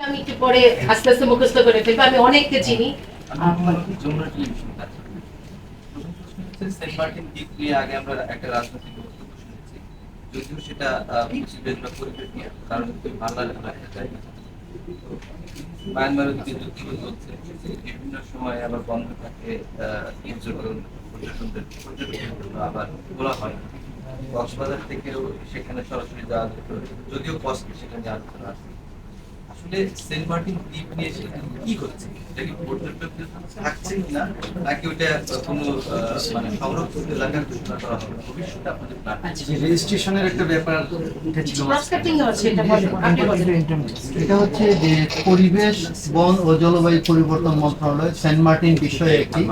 আমি একটু পরে আস্তে আস্তে মুখস্থ করে ফেলব। আমি অনেককে চিনি। নিয়ে যদিও সেটা নিয়ে চলছে বিভিন্ন সময় আবার বন্ধ থাকে পর্যটন আবার খোলা হয়। কক্সবাজার থেকেও সেখানে সরাসরি যাওয়া যেত, যদিও কষ্ট সেখানে আলোচনা আছে আসলে সেন্ট মার্টিন দ্বীপ নিয়ে সেখানে কি হচ্ছে এটা কি পর্যটকদের থাকছে কিনা নাকি ওটা কোনো মানে সংরক্ষিত এলাকার ঘোষণা করা হবে? ভবিষ্যতে আপনাদের প্ল্যান যে রেজিস্ট্রেশনের একটা ব্যাপার উঠেছিল। এটা হচ্ছে যে পরিবেশ বন ও জলবায়ু পরিবর্তন মন্ত্রণালয় সেন্ট মার্টিন বিষয়ে একটি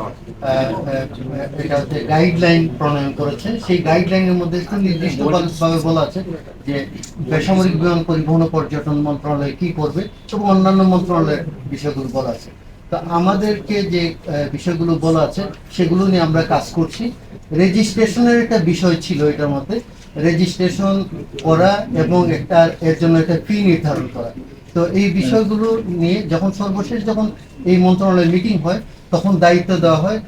এটা হচ্ছে গাইডলাইন প্রণয়ন করেছে। সেই গাইডলাইনের মধ্যে একটু নির্দিষ্টভাবে বলা আছে যে বেসামরিক বিমান পরিবহন পর্যটন মন্ত্রণালয় কি করবে এবং অন্যান্য মন্ত্রণালয়ের বিষয়গুলো বলা আছে। তো আমাদেরকে যে বিষয়গুলো বলা আছে, সেগুলো নিয়ে আমরা কাজ করছি। রেজিস্ট্রেশনের একটা বিষয় ছিল এটার মধ্যে। রেজিস্ট্রেশন করা এবং একটা, এর জন্য একটা ফি নির্ধারণ করা। তো এই বিষয়গুলো নিয়ে যখন সর্বশেষ যখন এই মন্ত্রণালয়ে মিটিং হয়, তখন দায়িত্ব দেওয়া হয়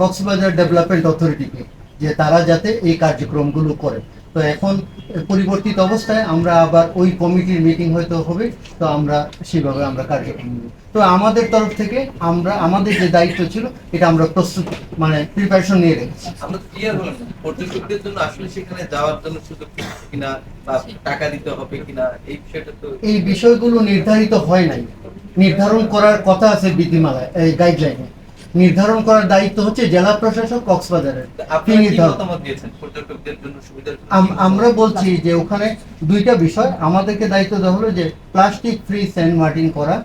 কক্সবাজার ডেভেলপমেন্ট অথরিটিকে, যে তারা যাতে এই কার্যক্রমগুলো করে। তো এখন পরিবর্তিত অবস্থায় আমরা আবার ওই কমিটির মিটিং হয়তো হবে তো আমরা সেভাবে আমরা কার্যক্রম নেব। তো আমাদের তরফ থেকে আমরা আমাদের যে দায়িত্ব ছিল এটা আমরা প্রস্তুত মানে প্রিপারেশন নিয়ে রেখেছি। আমরা ক্লিয়ার হলাম পর্যটকদের জন্য আসলে সেখানে যাওয়ার জন্য সুযোগ কিনা বা টাকা দিতে হবে কিনা এই বিষয়টা তো এই বিষয়গুলো নির্ধারিত হয় নাই। নির্ধারণ করার কথা আছে বিধিমালায় এই গাইডলাইনে নির্ধারণ করার দায়িত্ব হচ্ছে জেলা প্রশাসক কক্সবাজারের। আমরা বলছি যে ওখানে দুইটা বিষয়। আমাদেরকে দায়িত্ব দেওয়া হলো যে প্লাস্টিক ফ্রি সেন্ট মার্টিন করা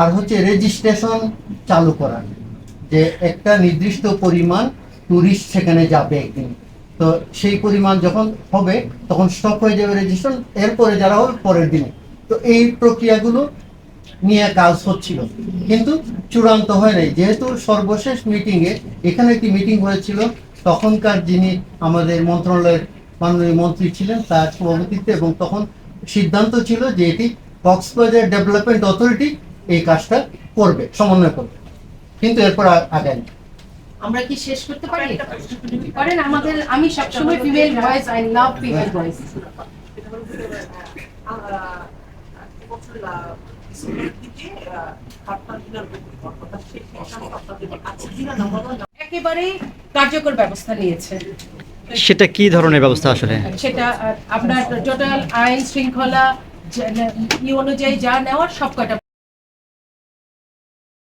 আর হচ্ছে রেজিস্ট্রেশন চালু করা। যে একটা নির্দিষ্ট পরিমাণ টুরিস্ট সেখানে যাবে একদিন। তো সেই পরিমাণ যখন হবে তখন স্টপ হয়ে যাবে রেজিস্ট্রেশন এরপরে যারা হবে পরের দিনে। তো এই প্রক্রিয়াগুলো নিয়ে কাজ হচ্ছিল কিন্তু চূড়ান্ত হয় নাই যেহেতু সর্বশেষ মিটিংয়ে এখানে একটি মিটিং হয়েছিল তখনকার যিনি আমাদের মন্ত্রণালয়ের মাননীয় মন্ত্রী ছিলেন তার সভাপতিত্বে এবং তখন সিদ্ধান্ত ছিল যে এটি কক্সবাজার ডেভেলপমেন্ট অথরিটি এই কাজটা করবে সমন্বয় করবে কিন্তু এরপর আ- আগায়নি আমরা কি শেষ করতে পারি পারেন আমাদের আমি সবসময় female voice I love female voice একেবারে কার্যকর ব্যবস্থা নিয়েছে। সেটা কি ধরনের ব্যবস্থা আসলে? সেটা আপনার টোটাল আইন শৃঙ্খলা ই অনুযায়ী যা নেওয়ার সব কটা